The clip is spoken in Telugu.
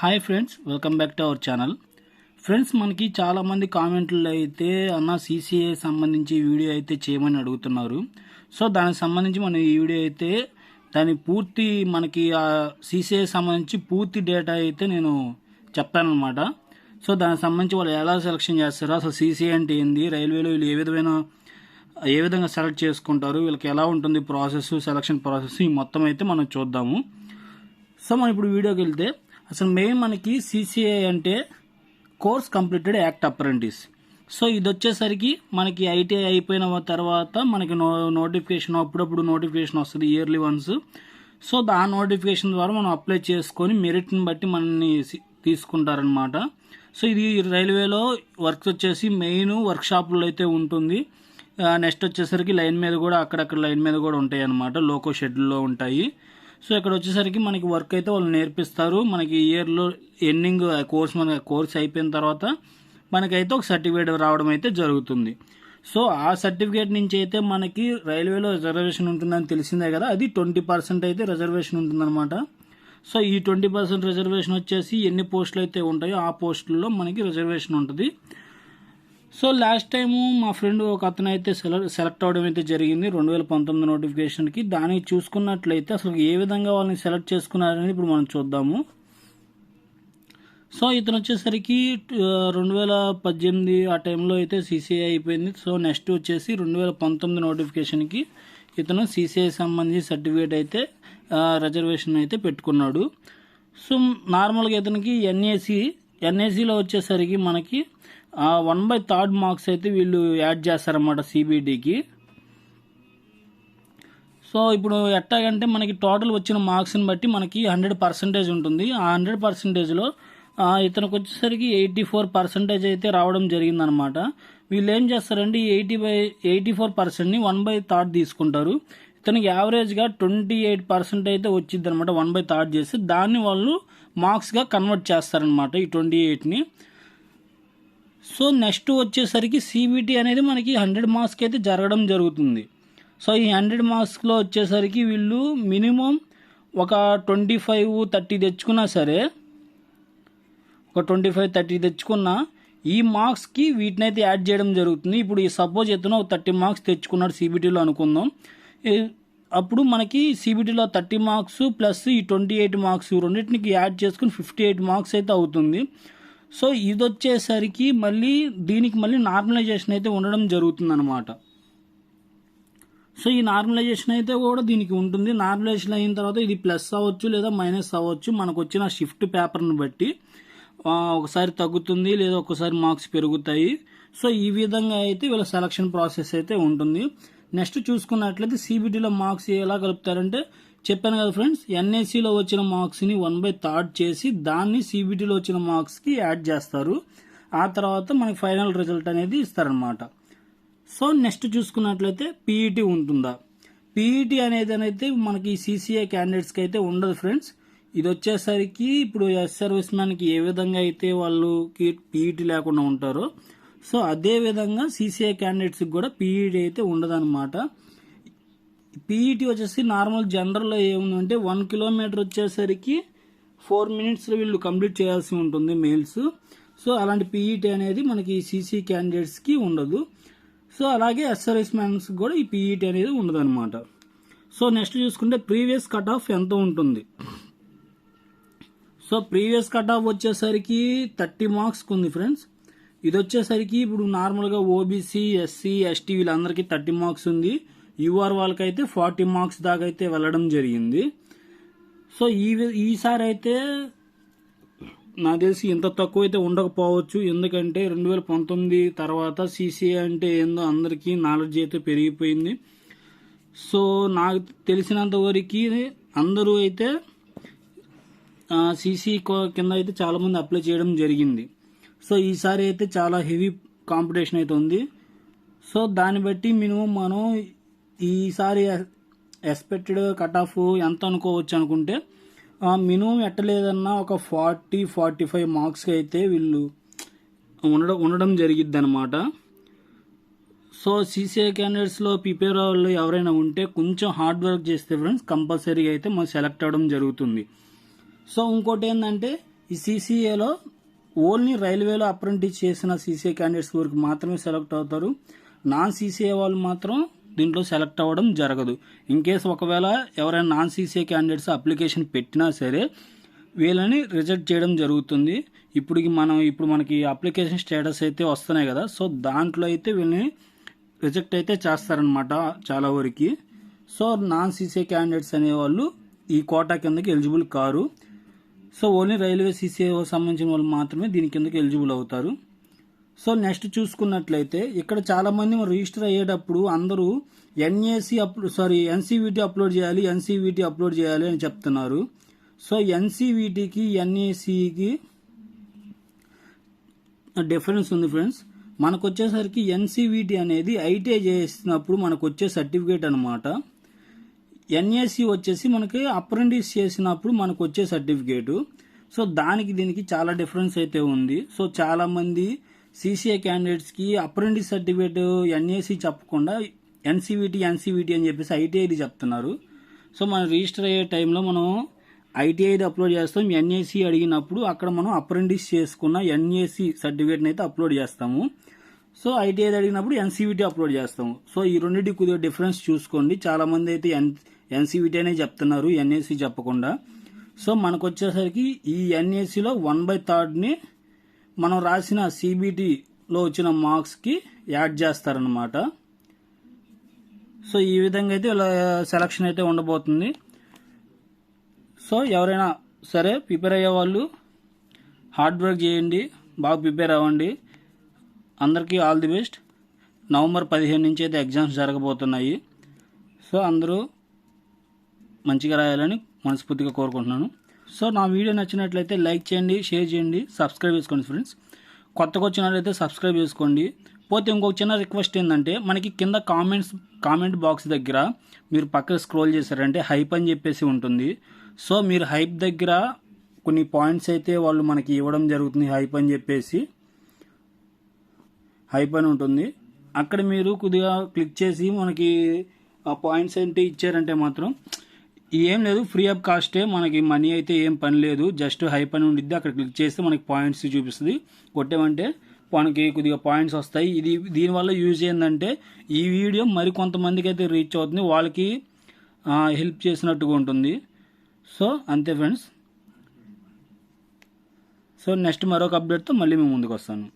Hi friends welcome back to our channel friends మనకి చాలామంది కామెంట్లు అయితే అన్న సీసీఏ సంబంధించి వీడియో అయితే చేయమని అడుగుతున్నారు. సో దానికి సంబంధించి మనం ఈ వీడియో అయితే దాని పూర్తి మనకి ఆ సీసీఏ సంబంధించి పూర్తి డేటా అయితే నేను చెప్తానమాట సో దానికి సంబంధించి వాళ్ళు ఎలా సెలెక్షన్ చేస్తారో అసలు సీసీఏ అంటే ఏంది రైల్వేలో వీళ్ళు ఏ విధమైన ఏ విధంగా సెలెక్ట్ చేసుకుంటారు వీళ్ళకి ఎలా ఉంటుంది ప్రాసెస్ సెలక్షన్ ప్రాసెస్ ఈ మొత్తం అయితే మనం చూద్దాము. సో మనం ఇప్పుడు వీడియోకి వెళ్తే అసలు మెయిన్ మనకి సీసీఐ అంటే course completed act apprentice so ఇది వచ్చేసరికి మనకి ఐటీఐ అయిపోయిన తర్వాత మనకి నో నోటిఫికేషన్ అప్పుడప్పుడు నోటిఫికేషన్ వస్తుంది ఇయర్లీ వన్స్ సో ఆ నోటిఫికేషన్ ద్వారా మనం అప్లై చేసుకొని మెరిట్ని బట్టి మనల్ని తీసుకుంటారనమాట సో ఇది రైల్వేలో వర్క్స్ వచ్చేసి మెయిన్ వర్క్ షాపుల్లో అయితే ఉంటుంది. నెక్స్ట్ వచ్చేసరికి లైన్ మీద కూడా అక్కడక్కడ లైన్ మీద కూడా ఉంటాయి అనమాట లోకో షెడ్యూల్లో ఉంటాయి. సో ఇక్కడ వచ్చేసరికి మనకి వర్క్ అయితే వాళ్ళు నేర్పిస్తారు. మనకి ఇయర్లో ఎండింగ్ కోర్స్ మన కోర్స్ అయిపోయిన తర్వాత మనకైతే ఒక సర్టిఫికేట్ రావడం అయితే జరుగుతుంది. సో ఆ సర్టిఫికేట్ నుంచి అయితే మనకి రైల్వేలో రిజర్వేషన్ ఉంటుందని తెలిసిందే కదా. అది ట్వంటీ పర్సెంట్ అయితే రిజర్వేషన్ ఉంటుందన్నమాట. సో ఈ ట్వంటీ పర్సెంట్ రిజర్వేషన్ వచ్చేసి ఎన్ని పోస్టులు అయితే ఉంటాయో ఆ పోస్టుల్లో మనకి రిజర్వేషన్ ఉంటుంది. సో లాస్ట్ టైము మా ఫ్రెండ్ ఒక అతను అయితే సెలెక్ట్ సెలెక్ట్ అవడం అయితే జరిగింది. రెండు వేల పంతొమ్మిది నోటిఫికేషన్కి దాన్ని చూసుకున్నట్లయితే అసలు ఏ విధంగా వాళ్ళని సెలెక్ట్ చేసుకున్నారనేది ఇప్పుడు మనం చూద్దాము. సో ఇతను వచ్చేసరికి రెండు వేల పద్దెనిమిది ఆ టైంలో అయితే సీసీఐ అయిపోయింది. సో నెక్స్ట్ వచ్చేసి రెండు వేల పంతొమ్మిది నోటిఫికేషన్కి ఇతను సీసీఐ సంబంధించి సర్టిఫికేట్ అయితే రిజర్వేషన్ అయితే పెట్టుకున్నాడు. సో నార్మల్గా ఇతనికి ఎన్ఏసి ఎన్ఏసిలో వచ్చేసరికి మనకి వన్ బై థర్డ్ మార్క్స్ అయితే వీళ్ళు యాడ్ చేస్తారన్నమాట సిబిడికి సో ఇప్పుడు ఎట్టాగంటే మనకి టోటల్ వచ్చిన మార్క్స్ని బట్టి మనకి హండ్రెడ్ పర్సెంటేజ్ ఉంటుంది. ఆ హండ్రెడ్ పర్సెంటేజ్లో ఇతనికి వచ్చేసరికి ఎయిటీ ఫోర్ పర్సెంటేజ్ అయితే రావడం జరిగిందనమాట వీళ్ళు ఏం చేస్తారంటే ఎయిటీ బై ఎయిటీ ఫోర్ పర్సెంట్ని వన్ బై థర్డ్ తీసుకుంటారు. ఇతనికి యావరేజ్గా ట్వంటీ ఎయిట్ పర్సెంట్ అయితే వచ్చింది అనమాట వన్ బై థర్డ్ చేసి దాన్ని వాళ్ళు మార్క్స్గా కన్వర్ట్ చేస్తారనమాట ఈ ట్వంటీ ఎయిట్ని. సో నెక్స్ట్ వచ్చేసరికి సిబిటి అనేది మనకి హండ్రెడ్ మార్క్స్కి అయితే జరగడం జరుగుతుంది. సో ఈ హండ్రెడ్ మార్క్స్లో వచ్చేసరికి వీళ్ళు మినిమం ఒక ట్వంటీ ఫైవ్ థర్టీ తెచ్చుకున్నా సరే ఒక ట్వంటీ ఫైవ్ థర్టీ తెచ్చుకున్నా ఈ మార్క్స్కి వీటిని అయితే యాడ్ చేయడం జరుగుతుంది. ఇప్పుడు ఈ సపోజ్ ఎత్తున ఒక థర్టీ మార్క్స్ తెచ్చుకున్నాడు సిబిటీలో అనుకుందాం. అప్పుడు మనకి సిబిటీలో థర్టీ మార్క్స్ ప్లస్ ఈ ట్వంటీ ఎయిట్ మార్క్స్ రెండింటికి యాడ్ చేసుకుని ఫిఫ్టీ ఎయిట్ మార్క్స్ అయితే అవుతుంది. సో ఇది వచ్చేసరికి మళ్ళీ దీనికి మళ్ళీ నార్మలైజేషన్ అయితే ఉండడం జరుగుతుంది అనమాట సో ఈ నార్మలైజేషన్ అయితే కూడా దీనికి ఉంటుంది. నార్మలైజేషన్ అయిన తర్వాత ఇది ప్లస్ అవ్వచ్చు లేదా మైనస్ అవ్వచ్చు. మనకు వచ్చిన షిఫ్ట్ పేపర్ని బట్టి ఒకసారి తగ్గుతుంది లేదా ఒకసారి మార్క్స్ పెరుగుతాయి. సో ఈ విధంగా అయితే వీళ్ళ సెలక్షన్ ప్రాసెస్ అయితే ఉంటుంది. నెక్స్ట్ చూసుకున్నట్లయితే సిబిటీలో మార్క్స్ ఎలా కలుపుతారంటే చెప్పాను కదా ఫ్రెండ్స్ ఎన్ఏసీలో వచ్చిన మార్క్స్ని వన్ బై థర్డ్ చేసి దాన్ని సిబిటీలో వచ్చిన మార్క్స్కి యాడ్ చేస్తారు. ఆ తర్వాత మనకి ఫైనల్ రిజల్ట్ అనేది ఇస్తారనమాట సో నెక్స్ట్ చూసుకున్నట్లయితే పీఈటీ ఉంటుందా? పీఈటీ అనేది అయితే మనకి సీసీఐ క్యాండిడేట్స్కి అయితే ఉండదు ఫ్రెండ్స్. ఇది వచ్చేసరికి ఇప్పుడు ఎస్ సర్వీస్ మ్యాన్కి ఏ విధంగా అయితే వాళ్ళకి పీఈటీ లేకుండా ఉంటారో సో అదే విధంగా సీసీఐ క్యాండిడేట్స్కి కూడా పీఈటీ అయితే ఉండదన్నమాట. పీఈటీ వచ్చేసి నార్మల్ జనరల్లో ఏముందంటే వన్ కిలోమీటర్ వచ్చేసరికి ఫోర్ మినిట్స్లో వీళ్ళు కంప్లీట్ చేయాల్సి ఉంటుంది మెయిల్స్. సో అలాంటి పీఈటీ అనేది మనకి సీసీ క్యాండిడేట్స్కి ఉండదు. సో అలాగే ఎస్ఆర్ఎస్ మ్యాన్స్ కూడా ఈ పీఈటీ అనేది ఉండదన్నమాట. సో నెక్స్ట్ చూసుకుంటే ప్రీవియస్ కట్ ఆఫ్ ఎంత ఉంటుంది? సో ప్రీవియస్ కట్ ఆఫ్ వచ్చేసరికి థర్టీ మార్క్స్కి ఉంది ఫ్రెండ్స్. ఇది వచ్చేసరికి ఇప్పుడు నార్మల్గా ఓబీసీ ఎస్సీ ఎస్టీ వీళ్ళందరికీ థర్టీ మార్క్స్ ఉంది. యూఆర్ వాళ్ళకైతే ఫార్టీ మార్క్స్ దాకా అయితే వెళ్ళడం జరిగింది. సో ఈ వి- ఈసారి అయితే నాకు తెలిసి ఇంత తక్కువ అయితే ఉండకపోవచ్చు. ఎందుకంటే రెండు వేల పంతొమ్మిది తర్వాత సీసీఏ అంటే ఏందో అందరికీ నాలెడ్జ్ అయితే పెరిగిపోయింది. సో నాకు తెలిసినంత వరకు అందరూ అయితే సీసీ కింద అయితే చాలామంది అప్లై చేయడం జరిగింది. సో ఈసారి అయితే చాలా హెవీ కాంపిటీషన్ అయితే ఉంది. సో దాన్ని బట్టి మినిమం మనం ఈసారి ఎక్స్పెక్టెడ్ కట్ ఆఫ్ ఎంత అనుకోవచ్చు అనుకుంటే మినిమం ఎట్టలేదన్నా ఒక ఫార్టీ ఫార్టీ ఫైవ్ మార్క్స్కి అయితే వీళ్ళు ఉండడం ఉండడం జరిగిద్ది అనమాట సో సీసీఐ క్యాండిడేట్స్లో ప్రిపేర్ వాళ్ళు ఎవరైనా ఉంటే కొంచెం హార్డ్ వర్క్ చేస్తే ఫ్రెండ్స్ కంపల్సరీగా అయితే మనం సెలెక్ట్ అవ్వడం జరుగుతుంది. సో ఇంకోటి ఏంటంటే ఈ సీసీఏలో ఓన్లీ రైల్వేలో అప్రెంటిస్ చేసిన సీసీఏ క్యాండిడేట్స్ వరకు మాత్రమే సెలెక్ట్ అవుతారు. నాన్ సీసీఏ వాళ్ళు మాత్రం దీంట్లో సెలెక్ట్ అవ్వడం జరగదు. ఇన్ కేస్ ఒకవేళ ఎవరైనా నాన్ సీసీఏ క్యాండిడేట్స్ అప్లికేషన్ పెట్టినా సరే వీళ్ళని రిజెక్ట్ చేయడం జరుగుతుంది. ఇప్పుడు మనం ఇప్పుడు మనకి అప్లికేషన్ స్టేటస్ అయితే వస్తున్నాయి కదా సో దాంట్లో అయితే వీళ్ళని రిజెక్ట్ అయితే చేస్తారనమాట చాలా వరకు. సో నాన్ సీసీఏ క్యాండిడేట్స్ అనేవాళ్ళు ఈ కోటా కిందకి ఎలిజిబుల్ కారు. సో ఓన్లీ రైల్వే సీసీఏ సంబంధించిన వాళ్ళు మాత్రమే దీని కిందకి ఎలిజిబుల్ అవుతారు. సో నెక్స్ట్ చూసుకున్నట్లయితే ఇక్కడ చాలామంది రిజిస్టర్ అయ్యేటప్పుడు అందరూ ఎన్ఏసి అప్లో సారీ ఎన్సీవీటీ అప్లోడ్ చేయాలి ఎన్సీవీటీ అప్లోడ్ చేయాలి అని చెప్తున్నారు. సో ఎన్సీవీటీకి ఎన్ఏసికి డిఫరెన్స్ ఉంది ఫ్రెండ్స్. మనకు వచ్చేసరికి ఎన్సీవీటీ అనేది ఐటీఐ చేసినప్పుడు మనకు వచ్చే సర్టిఫికేట్ అనమాట ఎన్ఏసి వచ్చేసి మనకి అప్రెంటిస్ చేసినప్పుడు మనకు వచ్చే సర్టిఫికేటు. సో దానికి దీనికి చాలా డిఫరెన్స్ అయితే ఉంది. సో చాలామంది సీసీఏ సీసీఐ క్యాండిడేట్స్కి అప్రెంటిస్ సర్టిఫికేట్ ఎన్ఏసి చెప్పకుండా ఎన్సీవీటీ ఎన్సీవిటీ అని చెప్పేసి ఐటీఐది చెప్తున్నారు. సో మనం రిజిస్టర్ అయ్యే టైంలో మనం ఐటీఐది అప్లోడ్ చేస్తాం. ఎన్ఏసి అడిగినప్పుడు అక్కడ మనం అప్రెంటిస్ చేసుకున్న ఎన్ఏసి సర్టిఫికేట్ని అయితే అప్లోడ్ చేస్తాము. సో ఐటీఐ అడిగినప్పుడు ఎన్సీవిటీ అప్లోడ్ చేస్తాము. సో ఈ రెండింటి కొద్దిగా డిఫరెన్స్ చూసుకోండి. చాలామంది అయితే ఎన్ ఎన్సీవిటీ అనే చెప్తున్నారు. ఎన్ఏసి చెప్పకుండా. సో మనకు వచ్చేసరికి ఈ ఎన్ఏసిలో వన్ బై థర్డ్ని మనం రాసిన సిబిటీలో వచ్చిన మార్క్స్కి యాడ్ చేస్తారనమాట సో ఈ విధంగా అయితే ఇలా సెలక్షన్ అయితే ఉండబోతుంది. సో ఎవరైనా సరే ప్రిపేర్ అయ్యే వాళ్ళు హార్డ్ వర్క్ చేయండి బాగా ప్రిపేర్ అవ్వండి. అందరికీ ఆల్ ది బెస్ట్. నవంబర్ పదిహేను నుంచి అయితే ఎగ్జామ్స్ జరగబోతున్నాయి. సో అందరూ మంచిగా రాయాలని మనస్ఫూర్తిగా కోరుకుంటున్నాను. సో నా వీడియో నచ్చినట్లయితే లైక్ చేయండి షేర్ చేయండి సబ్స్క్రైబ్ చేసుకోండి ఫ్రెండ్స్. కొత్తగా వచ్చినట్లయితే సబ్స్క్రైబ్ చేసుకోండి. పోతే ఇంకొక చిన్న రిక్వెస్ట్ ఏంటంటే మనకి కింద కామెంట్స్ కామెంట్ బాక్స్ దగ్గర మీరు పక్కన స్క్రోల్ చేశారంటే హైప్ అని చెప్పేసి ఉంటుంది. సో మీరు హైప్ దగ్గర కొన్ని పాయింట్స్ అయితే వాళ్ళు మనకి ఇవ్వడం జరుగుతుంది హైప్ అని చెప్పేసి. హైప్ అని ఉంటుంది. అక్కడ మీరు కొద్దిగా క్లిక్ చేసి మనకి ఆ పాయింట్స్ ఏంటి ఇచ్చారంటే మాత్రం ఏం లేదు ఫ్రీ ఆఫ్ కాస్టే మనకి మనీ అయితే ఏం పని లేదు. జస్ట్ హై పని ఉండిద్ది. అక్కడ క్లిక్ చేస్తే మనకి పాయింట్స్ చూపిస్తుంది. కొట్టామంటే మనకి కొద్దిగా పాయింట్స్ వస్తాయి. ఇది దీనివల్ల యూజ్ ఏంటంటే ఈ వీడియో మరి కొంతమందికి అయితే రీచ్ అవుతుంది. వాళ్ళకి హెల్ప్ చేసినట్టుగా ఉంటుంది. సో అంతే ఫ్రెండ్స్ సో నెక్స్ట్ మరొక అప్డేట్తో మళ్ళీ మేము ముందుకు వస్తాను.